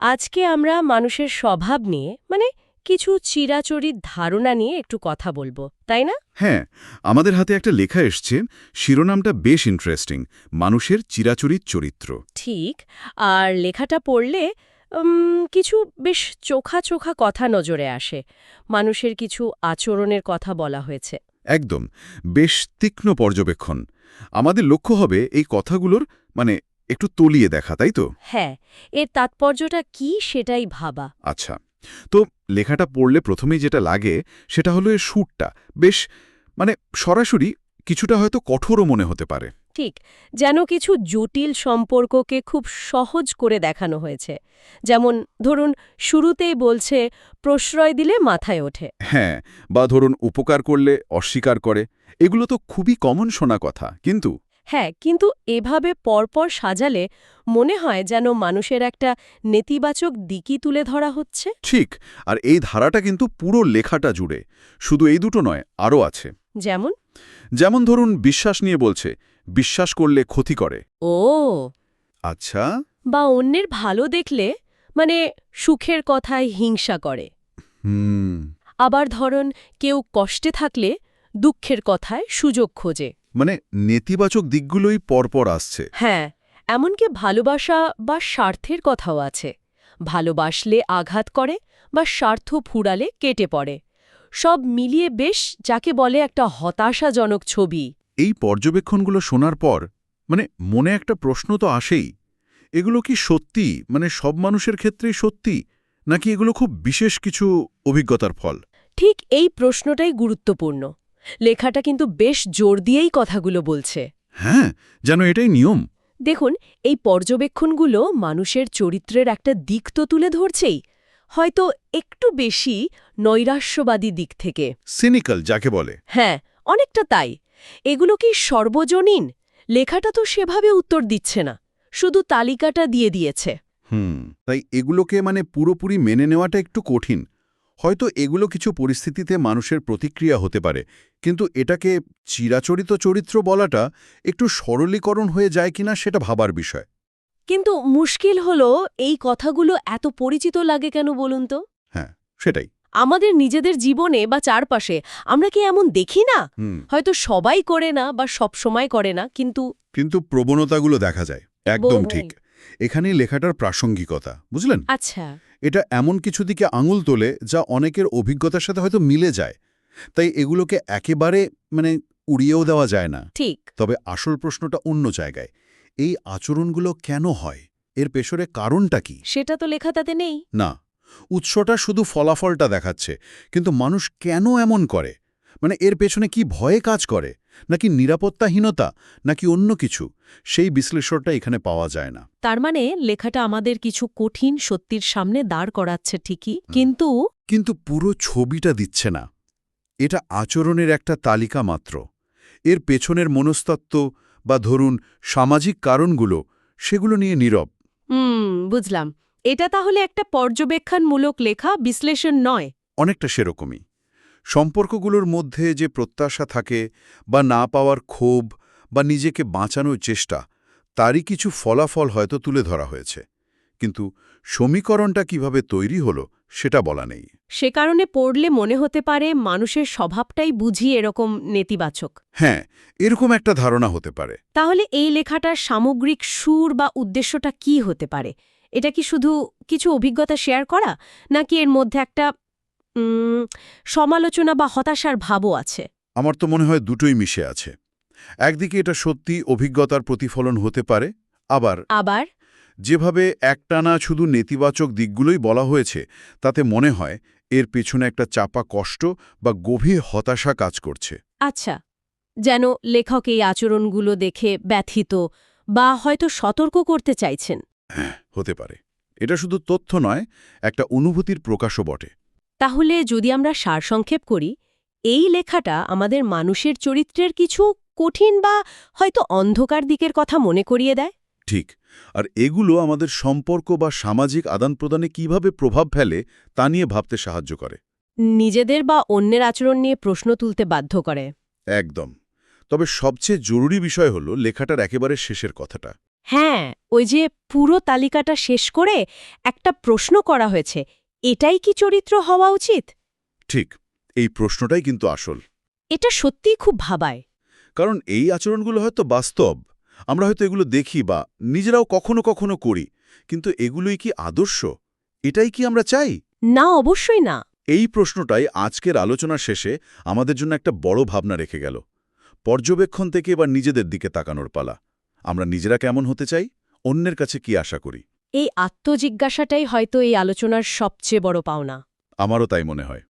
আজকে আমরা মানুষের স্বভাব নিয়ে মানে কিছু চিরাচরিত ধারণা নিয়ে একটু কথা বলব তাই না? হ্যাঁ আমাদের হাতে একটা লেখা এসছে শিরোনামটা বেশ ইন্টারেস্টিং মানুষের চিরাচরিত চরিত্র। ঠিক আর লেখাটা পড়লে কিছু বেশ চোখা চোখা কথা নজরে আসে মানুষের কিছু আচরণের কথা বলা হয়েছে। একদম বেশ তীক্ষ্ণ পর্যবেক্ষণ। আমাদের লক্ষ্য হবে এই কথাগুলোর মানে একটু তলিয়ে দেখা তাই তো? হ্যাঁ এর তাৎপর্যটা কি সেটাই ভাবা। আচ্ছা তো লেখাটা পড়লে প্রথমেই যেটা লাগে সেটা হলো এর সুরটা। বেশ মানে সরাসরি কিছুটা হয়তো কঠোরও মনে হতে পারে। ঠিক যেন কিছু জটিল সম্পর্ককে খুব সহজ করে দেখানো হয়েছে। যেমন ধরুন শুরুতেই বলছে প্রশ্রয় দিলে মাথায় ওঠে। হ্যাঁ বা ধরুন উপকার করলে অস্বীকার করে। এগুলো তো খুবই কমন শোনা কথা কিন্তু হ্যাঁ কিন্তু এভাবে পরপর সাজালে মনে হয় যেন মানুষের একটা নেতিবাচক দিকই তুলে ধরা হচ্ছে। ঠিক আর এই ধারাটা কিন্তু পুরো লেখাটা জুড়ে। শুধু এই দুটো নয় আরও আছে। যেমন? যেমন ধরুন বিশ্বাস নিয়ে বলছে বিশ্বাস করলে ক্ষতি করে। ও। আচ্ছা। বা অন্যের ভালো দেখলে মানে সুখের কথায় হিংসা করে। হুম। আবার ধরুন কেউ কষ্টে থাকলে দুঃখের কথায় সুযোগ খোঁজে। মানে নেতিবাচক দিকগুলোই পরপর আসছে। হ্যাঁ এমনকি ভালোবাসা বা স্বার্থের কথাও আছে। ভালোবাসলে আঘাত করে বা স্বার্থ ফুরালে কেটে পড়ে। সব মিলিয়ে বেশ যাকে বলে একটা হতাশাজনক ছবি। এই পর্যবেক্ষণগুলো শোনার পর মানে মনে একটা প্রশ্ন তো আসেই এগুলো কি সত্যি? মানে সব মানুষের ক্ষেত্রেই সত্যি? নাকি এগুলো খুব বিশেষ কিছু অভিজ্ঞতার ফল? ঠিক এই প্রশ্নটাই গুরুত্বপূর্ণ। লেখাটা কিন্তু বেশ জোর দিয়েই কথাগুলো বলছে। হ্যাঁ যেন এটাই নিয়ম। দেখুন এই পর্যবেক্ষণগুলো মানুষের চরিত্রের একটা দিক তো তুলে ধরছেই। হয়তো একটু বেশি নৈরাশ্যবাদী দিক থেকে। সিনিক্যাল যাকে বলে। হ্যাঁ অনেকটা তাই। এগুলো কি সর্বজনীন? লেখাটা তো সেভাবে উত্তর দিচ্ছে না। শুধু তালিকাটা দিয়ে দিয়েছে। হুম তাই এগুলোকে মানে পুরোপুরি মেনে নেওয়াটা একটু কঠিন। হয়তো এগুলো কিছু পরিস্থিতিতে মানুষের প্রতিক্রিয়া হতে পারে কিন্তু এটাকে চিরাচরিত চরিত্র বলাটা একটু সরলীকরণ হয়ে যায় কিনা সেটা ভাবার বিষয়। কিন্তু মুশকিল হলো এই কথাগুলো এত পরিচিত লাগে কেন বলুন তো? হ্যাঁ সেটাই। আমাদের নিজেদের জীবনে বা চারপাশে আমরা কি এমন দেখি না? হয়তো সবাই করে না বা সব সময় করে না কিন্তু কিন্তু প্রবণতাগুলো দেখা যায় একদম ঠিক। এখানেই লেখাটার প্রাসঙ্গিকতা বুঝলেন? আচ্ছা। এটা এমন কিছু দিকে আঙুল তোলে যা অনেকের অভিজ্ঞতার সাথে হয়তো মিলে যায়। তাই এগুলোকে একেবারে মানে উড়িয়েও দেওয়া যায় না। ঠিক। তবে আসল প্রশ্নটা অন্য জায়গায়। এই আচরণগুলো কেন হয়? এর পেছনে কারণটা কি? সেটা তো লেখা তাতে নেই। না। উৎসটা শুধু ফলাফলটা দেখাচ্ছে। কিন্তু মানুষ কেন এমন করে? মানে এর পেছনে কি ভয়ে কাজ করে? নাকি নিরাপত্তাহীনতা? নাকি অন্য কিছু? সেই বিশ্লেষণটা এখানে পাওয়া যায় না। তার মানে লেখাটা আমাদের কিছু কঠিন সত্যির সামনে দাঁড় করাচ্ছে ঠিকই কিন্তু কিন্তু পুরো ছবিটা দিচ্ছে না। এটা আচরণের একটা তালিকা মাত্র। এর পেছনের মনস্তত্ত্ব বা ধরুন সামাজিক কারণগুলো সেগুলো নিয়ে নীরব। হুম বুঝলাম। এটা তাহলে একটা পর্যবেক্ষণমূলক লেখা বিশ্লেষণ নয়। অনেকটা সেরকমই। সম্পর্কগুলোর মধ্যে যে প্রত্যাশা থাকে বা না পাওয়ার ক্ষোভ বা নিজেকে বাঁচানোর চেষ্টা তারই কিছু ফলাফল হয়তো তুলে ধরা হয়েছে। কিন্তু সমীকরণটা কীভাবে তৈরি হলো সেটা বলা নেই। সে কারণে পড়লে মনে হতে পারে মানুষের স্বভাবটাই বুঝি এরকম নেতিবাচক। হ্যাঁ এরকম একটা ধারণা হতে পারে। তাহলে এই লেখাটার সামগ্রিক সুর বা উদ্দেশ্যটা কি হতে পারে? এটা কি শুধু কিছু অভিজ্ঞতা শেয়ার করা নাকি এর মধ্যে একটা সমালোচনা বা হতাশার ভাবও আছে। আমার তো মনে হয় দুটোই মিশে আছে। একদিকে এটা সত্যি অভিজ্ঞতার প্রতিফলন হতে পারে আবার আবার? যেভাবে একটানা শুধু নেতিবাচক দিকগুলোই বলা হয়েছে তাতে মনে হয় এর পেছনে একটা চাপা কষ্ট বা গভীর হতাশা কাজ করছে। আচ্ছা যেন লেখক এই আচরণগুলো দেখে ব্যথিত বা হয়তো সতর্ক করতে চাইছেন। হ্যাঁ হতে পারে। এটা শুধু তথ্য নয় একটা অনুভূতির প্রকাশও বটে। তাহলে যদি আমরা সারসংক্ষেপ করি এই লেখাটা আমাদের মানুষের চরিত্রের কিছু কঠিন বা হয়তো অন্ধকার দিকের কথা মনে করিয়ে দেয়? ঠিক। আর এগুলো আমাদের সম্পর্ক বা সামাজিক আদান-প্রদানে কীভাবে প্রভাব ফেলে তা নিয়ে ভাবতে সাহায্য করে। নিজেদের বা অন্যের আচরণ নিয়ে প্রশ্ন তুলতে বাধ্য করে। একদম। তবে সবচেয়ে জরুরি বিষয় হল লেখাটার একেবারে শেষের কথাটা। হ্যাঁ ওই যে পুরো তালিকাটা শেষ করে একটা প্রশ্ন করা হয়েছে। এটাই কি চরিত্র হওয়া উচিত? ঠিক এই প্রশ্নটাই কিন্তু আসল। এটা সত্যিই খুব ভাবায়। কারণ এই আচরণগুলো হয়তো বাস্তব। আমরা হয়তো এগুলো দেখি বা নিজেরাও কখনো কখনো করি কিন্তু এগুলোই কি আদর্শ? এটাই কি আমরা চাই? না অবশ্যই না। এই প্রশ্নটাই আজকের আলোচনা শেষে আমাদের জন্য একটা বড় ভাবনা রেখে গেল। পর্যবেক্ষণ থেকে এবার নিজেদের দিকে তাকানোর পালা। আমরা নিজেরা কেমন হতে চাই? অন্যের কাছে কি আশা করি? এই আত্মজিজ্ঞাসাটাই হয়তো এই আলোচনার সবচেয়ে বড় পাওনা। আমারও তাই মনে হয়।